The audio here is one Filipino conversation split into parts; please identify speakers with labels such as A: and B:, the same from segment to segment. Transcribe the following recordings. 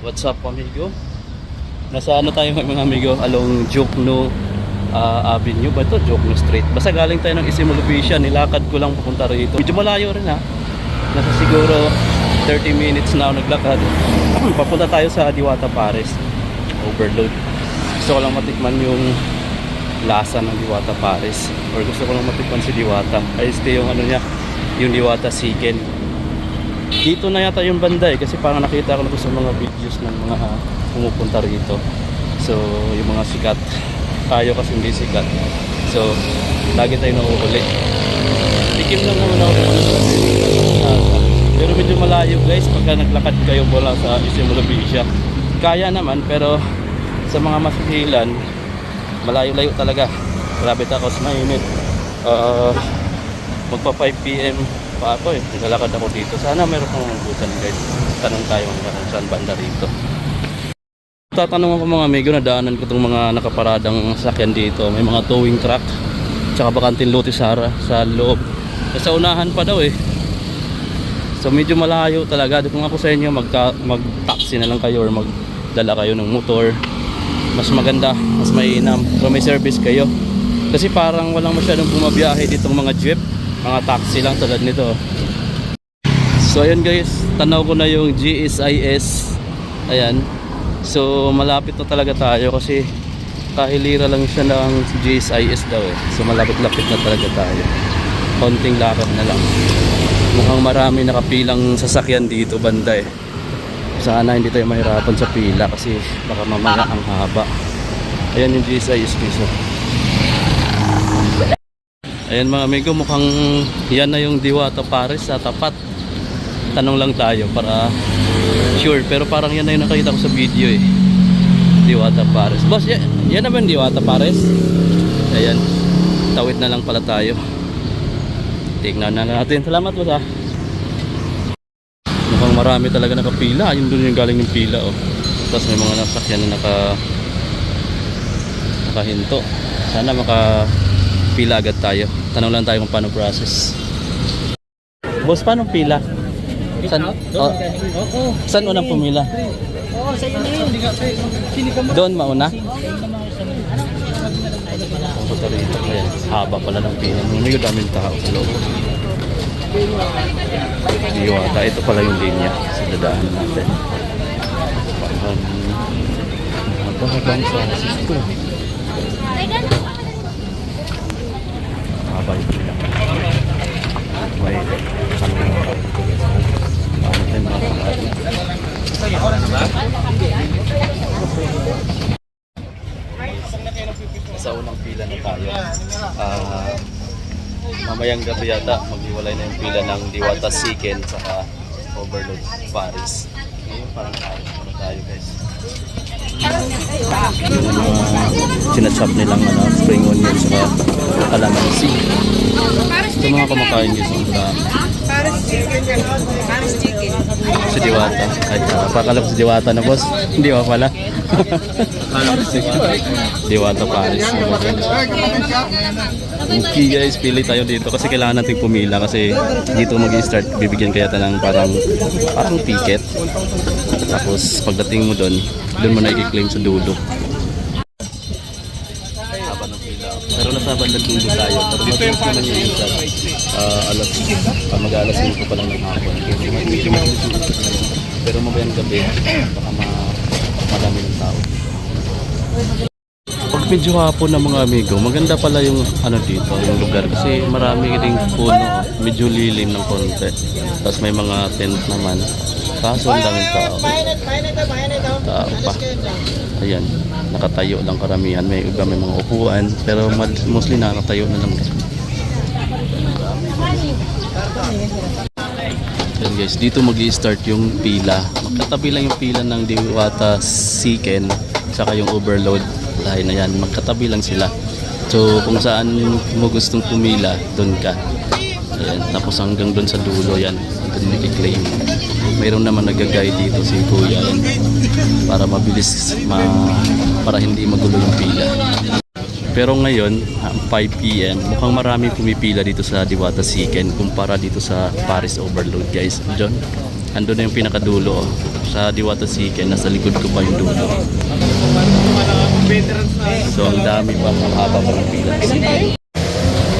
A: What's up amigo? Nasa ano tayo mga amigo? Along Jokno ah, Avenue ba ito? Jokno Street. Basta galing tayo ng Isimulupisya. Nilakad ko lang papunta rito. Medyo malayo rin ha. Nasa siguro 30 minutes na ako naglakad. Papunta tayo sa Diwata Paris. Overload. Gusto ko lang matikman yung lasa ng Diwata Paris. Or gusto ko lang matikman si Diwata. Ay este yung ano niya, yung Diwata Chicken. Dito na yata yung banda eh kasi parang nakita ko na sa mga videos ng mga pumupunta rito. So, yung mga sikat. Tayo kasi hindi sikat. So, lagi tayo nauuli. Tikim lang naman ako. Pero medyo malayo guys pagka naglakad kayo mula sa Isimulubisya. Kaya naman pero sa mga masihilan, malayo-layo talaga. Grabe tapos mainit. Uh, magpa 5 p.m. pa ako eh. Naglalakad ako dito. Sana meron kang mabutan guys. Tanong tayo kung saan banda rito. Tatanong ako mga amigo na daanan ko itong mga nakaparadang sakyan dito. May mga towing truck. Tsaka bakantin lote Sara sa loob. Sa unahan pa daw eh. So medyo malayo talaga. Kung ako sa inyo magta mag-taxi na lang kayo or magdala kayo ng motor. Mas maganda, mas mainam. Pero may service kayo. Kasi parang walang masyadong bumabiyahe ditong mga jeep. Mga taxi lang tulad nito. So ayun guys, tanaw ko na yung GSIS. Ayan. So malapit na talaga tayo kasi kahilira lang siya ng GSIS daw eh. So malapit-lapit na talaga tayo. Konting lakad na lang. Mukhang marami nakapilang sasakyan dito banda eh. Sana hindi tayo mahirapan sa pila kasi baka mamaya ang haba. Ayan yung GSIS piso. Ayan mga amigo, mukhang yan na yung Diwata Paris sa tapat. Tanong lang tayo para sure. Pero parang yan na yung nakita ko sa video eh. Diwata Paris. Boss, yan, yan naman Diwata Paris. Ayan. Tawid na lang pala tayo. Tingnan na natin. Salamat boss ah. Mukhang marami talaga nakapila. Ayun doon yung galing yung pila oh. Tapos may mga nasakyan na naka nakahinto. Sana maka pila agad tayo. Tanong lang tayo kung paano process. Boss, paano pila? San, oh, saan unang pumila?
B: Oo, sa iyo na yun. Sili ka mo.
A: Doon mauna? Punta rito. Ayan, haba pala ng pila. May daming tao sa loob. Iwata, ito pala yung linya sa dadaan natin. Parang haba hanggang sa Cisco. Haba yung pila. May ano ano tayo mga kapatid. sa unang pila na tayo. Ah, mamayang gabi yata maghiwalay na yung pila ng Diwata Chicken sa Overload Paris. Ngayon parang tayo, ano tayo guys. Mga sinachop nilang ano, spring onion sa calamansi. Ito mga kumakain guys ang dami.
B: Paris chicken. Paris chicken.
A: Si Diwata. Ay, uh, pakala ko si Diwata na boss. Hindi ba pala? Diwata Paris. Okay guys, pili tayo dito kasi kailangan natin pumila kasi dito mag start bibigyan kaya tayo ng parang parang ticket. Tapos pagdating mo doon, doon mo na i-claim sa dulo. Haba ng pila. Pero nasa bandang dulo tayo. Pero mabilis naman yung isa. Ah, alas, uh, mag-alas 5 pa lang ng hapon. Medyo yung ngayon. Pero mabayang gabi, baka ma madami ng tao. Pag medyo hapon ng mga amigo, maganda pala yung ano dito, yung lugar kasi marami ring puno, medyo lilim ng konti. Tapos may mga tent naman. Kaso ang daming tao. Tao pa. Ayan, nakatayo lang karamihan. May iba may mga upuan, pero mostly nakatayo na lang. Yan guys, dito mag start yung pila. Magkatabi lang yung pila ng Diwata Chicken saka yung overload lahi na yan. Magkatabi lang sila. So kung saan mo gustong pumila, doon ka. Ayan, tapos hanggang doon sa dulo yan. Doon nag-claim. Mayroon naman nag-guide dito si Kuya. Para mabilis, ma para hindi magulo yung pila. Pero ngayon, ah, 5 p.m., mukhang marami pumipila dito sa Diwata Chicken kumpara dito sa Paris Overload guys. John, andun na yung pinakadulo. oh. sa Diwata Chicken. Nasa likod ko pa yung dulo. So ang dami pa, ang haba pa ng pila.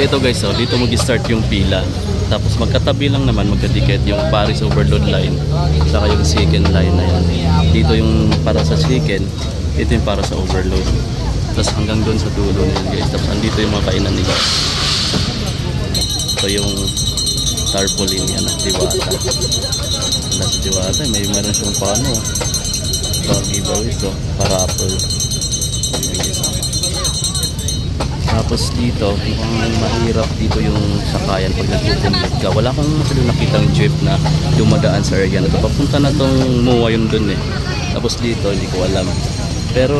A: Ito guys, oh, dito mag-start yung pila. Tapos magkatabi lang naman, magkadikit yung Paris Overload line. Saka yung chicken line na yan. Dito yung para sa chicken, ito yung para sa overload. Tapos hanggang doon sa dulo na yun guys. Tapos andito yung mga kainan nila. Ito yung tarpaulin yan at diwata. Wala sa diwata, may meron siyang paano. Ito ang giveaways, oh, parapol. Tapos dito, mukhang mahirap dito yung sakayan pag nagpupunod ka. Wala akong masyadong nakitang jeep na dumadaan sa area na to. Papunta na tong MUA yun dun eh. Tapos dito, hindi ko alam. Pero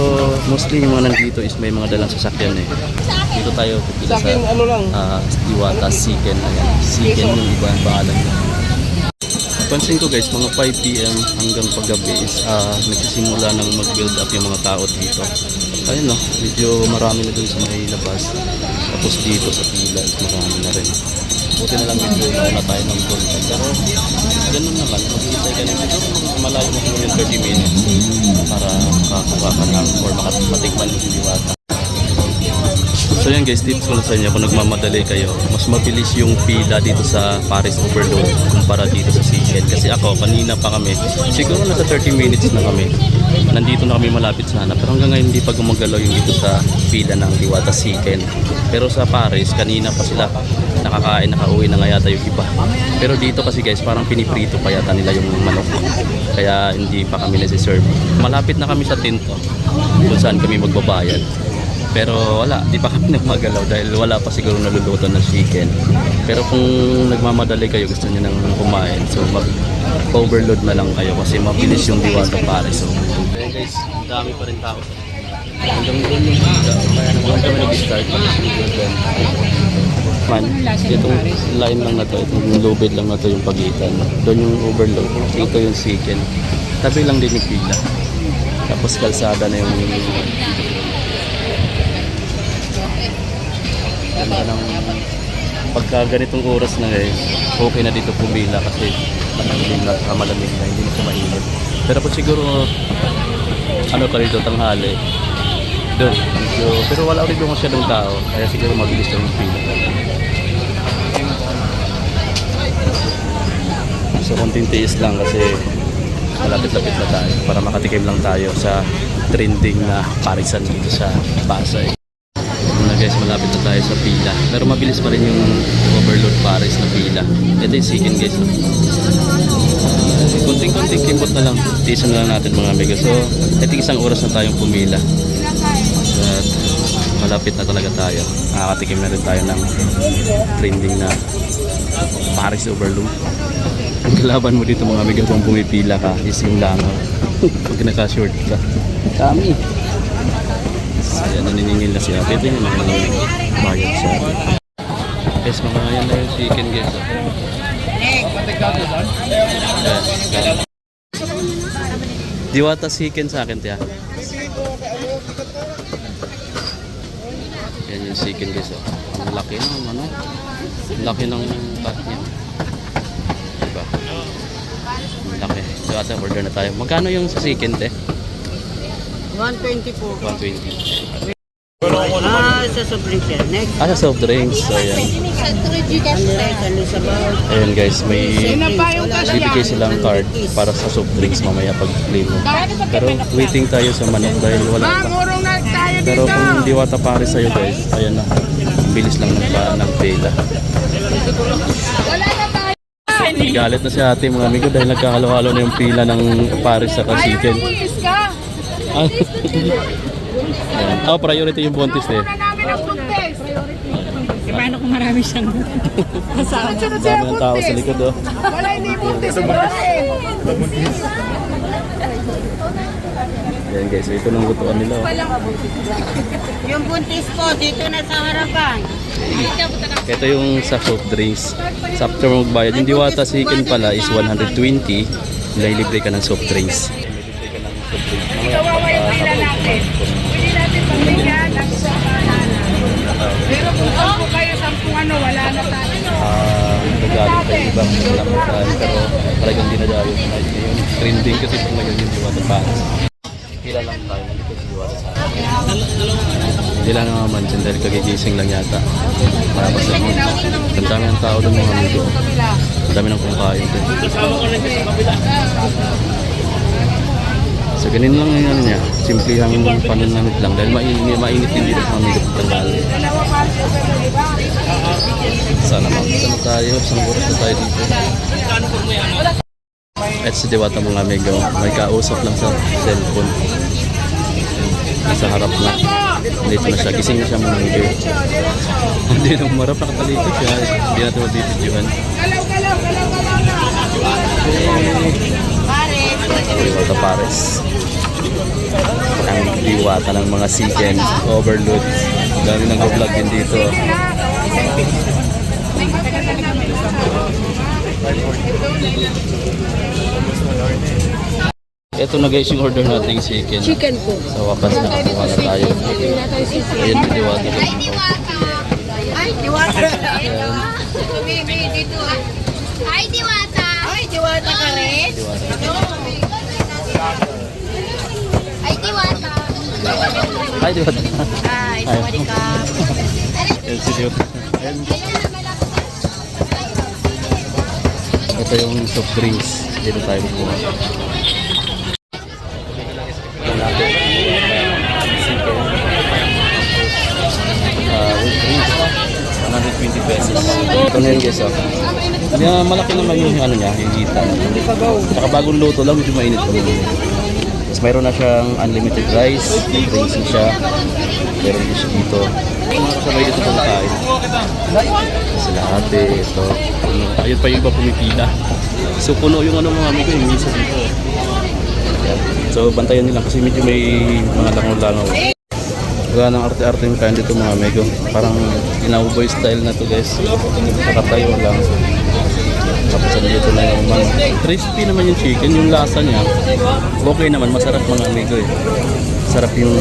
A: mostly yung mga nandito is may mga dalang sasakyan eh. Dito tayo pipila sa
B: ano lang.
A: uh, Diwata Siken. Ayan. Siken yung iba ang pangalan niya. Pansin ko guys, mga 5pm hanggang paggabi is ah, nagsisimula nang mag-build up yung mga tao dito. Ayun no, medyo marami na dun sa may labas. Tapos dito sa pila is marami na rin. Buti na lang medyo nauna tayo ng konti. Pero ganun naman, mag-iintay ka na siguro malayo mo yung 30 minutes para makakuha ka ng or makatikman yung diwata. So yan guys, tips ko lang sa inyo kung nagmamadali kayo, mas mabilis yung pila dito sa Paris Overload kumpara dito. Ako, kanina pa kami, siguro nasa 30 minutes na kami. Nandito na kami malapit sana, pero hanggang ngayon hindi pa gumagalaw yung dito sa pila ng Diwata Seagen. Pero sa Paris, kanina pa sila nakakain, nakauwi na nga yata yung iba. Pero dito kasi guys, parang piniprito pa yata nila yung manok. Kaya hindi pa kami nasi-serve. Malapit na kami sa tinto kung saan kami magbabayad. Pero wala, di pa kami nagmagalaw dahil wala pa siguro naluluto na chicken. Pero kung nagmamadali kayo, gusto niyo nang kumain, so mag-overload na lang kayo kasi mabilis yung diwata pare. So, guys, dami pa rin tao. Hanggang doon yung naman kami nag-start. Man, itong line lang na to, itong lubid lang na to yung pagitan. Doon yung overload, dito yung chicken. Tabi lang din yung pila. Tapos kalsada na yung ganda ng pagka ganitong oras na guys okay na dito pumila kasi malamig na saka malamig na hindi na mainit. Pero kung siguro ano ka rito tanghali. Doon medyo, pero wala rin doon masyadong tao kaya siguro mabilis na yung pila. So konting tiis lang kasi malapit-lapit na tayo para makatikim lang tayo sa trending na parisan dito sa Pasay malapit na tayo sa pila. Pero mabilis pa rin yung overload pares na pila. Ito yung chicken guys. Uh, Kunting-kunting kimbot na lang. Tiisan lang natin mga amigo. So, ito isang oras na tayong pumila. At malapit na talaga tayo. Nakakatikim na rin tayo ng trending na Paris overload. Ang kalaban mo dito mga amigo kung pumipila ka is yung langaw. Pag naka-short ka. Kami. Ayan, naniningil na si ate. Ito yung mga bayad siya. Guys, mga yan na yung chicken guys. Diwata chicken sa akin, tiya. Yan yung chicken guys. Oh. Ang laki ng ano. Ang laki ng cut niya. Diba? Ang laki. So ate, order na tayo. Magkano yung sa chicken, te?
B: 120 po.
A: 120.
B: Ah, sa sobrang siya. Next.
A: Ah, sa soft drinks. So, ayan.
B: Ano?
A: Ayan guys, may bibigay silang card para sa soft drinks mamaya pag claim mo. Pero waiting tayo sa manok dahil wala pa. Pero kung diwata pare sa'yo guys, ayan na. Ang Bilis lang ng, pa, ng pila. Galit na si ate mga amigo dahil nagkakalo-halo na yung pila ng Paris sa chicken.
C: Buntis ka!
A: Ah, Ayan. Oh, priority yung buntis eh.
C: Buntis!
B: Eh, paano kung marami siyang kasama?
A: Dami ng tao sa likod oh.
C: Wala hindi buntis yung babae.
A: Ayan guys, ito nang lutuan nila oh.
B: Yung buntis po, dito na sa harapan.
A: Ito yung sa soft drinks. Sa after magbayad, yung diwata chicken pala is 120. Ililibre ka ng soft drinks. Ililibre ka ng soft drinks. Mamaya
C: Ang sa pangalan. Pero kung kayo, sampung ano, wala na tayo.
A: Ah, pa yung ibang lamutan pero talagang dinadayo na ngayon. Trending kasi pag ngayon yung Diwata Pants. Pila lang tayo nandito sa Diwata sa akin. Hindi lang naman mansin dahil kagigising lang yata. Para pa sa mga. Ang dami ng tao doon mga amigo. Ang dami ng kumakain doon. So ganun lang yung ano niya, simplihang pananamit lang dahil mainit, mainit din dito sa mga amigo Tagal. Sana makita na tayo, isang oras na tayo dito. At si Diwata mga amigo, may kausap lang sa cellphone. Nasa harap na. Dito na siya, gising na siya mga amigo. Hindi nang marap, nakatalikod siya. Hindi natin mabibidyohan. Diwata Pares. Ang diwata ng mga chicken overload. Dami nang vlog din dito. Ito na guys yung order nating chicken.
C: Chicken po.
A: Sa wakas na tayo.
C: Tingnan tayo si
A: Diwata.
B: Ay, diwata.
A: Ayan.
B: Baby, dito.
D: Ay, diwata!
B: Ay, diwata ka rin.
A: Diwata.
D: Ay, diwata!
A: Hi Diwata.
B: Ay, sawadee ka.
A: Ayan si Diwata. Ayan. Ito yung soft drinks. Dito tayo kukuha. Ito natin. Chicken. Ah, with drinks. 120 pesos. Ito na yun guys. Oh. Malaki naman yung ano niya, yung hita. Saka bagong luto lang, medyo mainit pa. Tapos mayroon na siyang unlimited rice, na siya. Meron din siya dito. Kasabay dito kumakain. Sila ate, ito. Puno. Ayun pa yung iba pumipila. So puno yung ano mga amigo, yung misa dito. So bantayan nila kasi medyo may mga langaw-langaw. Wala nang arte-arte yung kain dito mga amigo. Parang inauboy style na to guys. Nakatayo lang. Tapos ano dito na yung mga crispy naman yung chicken, yung lasa niya. Okay naman, masarap mga amigo eh. Sarap yung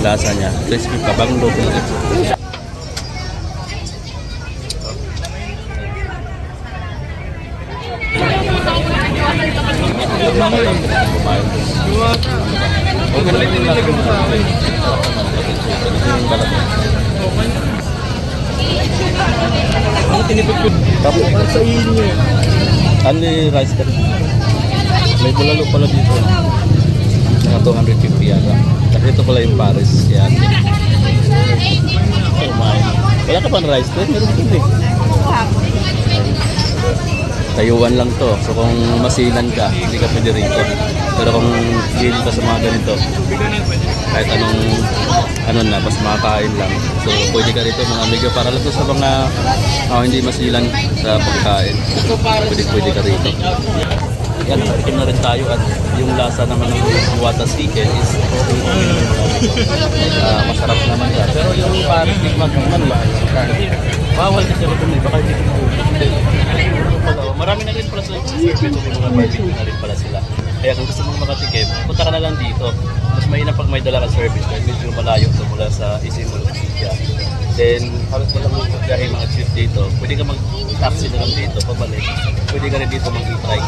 A: lasa niya. Crispy pa, bagong luto na ito. Okay lang yung lasa yung balat niya. Tapos sa inyo. Only rice ka. May bulalo pala dito. Mga 250 yata. Kasi ito pala yung Paris. Yan. Oh my. Wala ka pang rice din? Meron din eh. Tayuan lang to. So kung masilan ka, hindi ka pwede rito. Pero kung gili ka sa mga ganito, kahit anong ano na, basta makakain lang. So pwede ka rito mga amigo para lang sa mga ah, hindi masilan sa pagkain. Pwede pwede ka rito. Yan, tikim na rin tayo at yung lasa naman ng wata chicken is Ah, masarap naman yan. Pero yung parang tigmag naman ba? Bawal kasi ako eh. Baka hindi ko oh. Marami na rin pala mga barbecue na rin pala sila. Kaya kung gusto mong makatikim, punta ka na lang dito. Mas mainam pag may dala ka service dahil medyo malayo to mula sa Isimul City. Then, halos walang mga pagkain mga chief dito. Pwede ka mag-taxi na lang dito, pabalik. Pwede ka rin dito mag-e-try.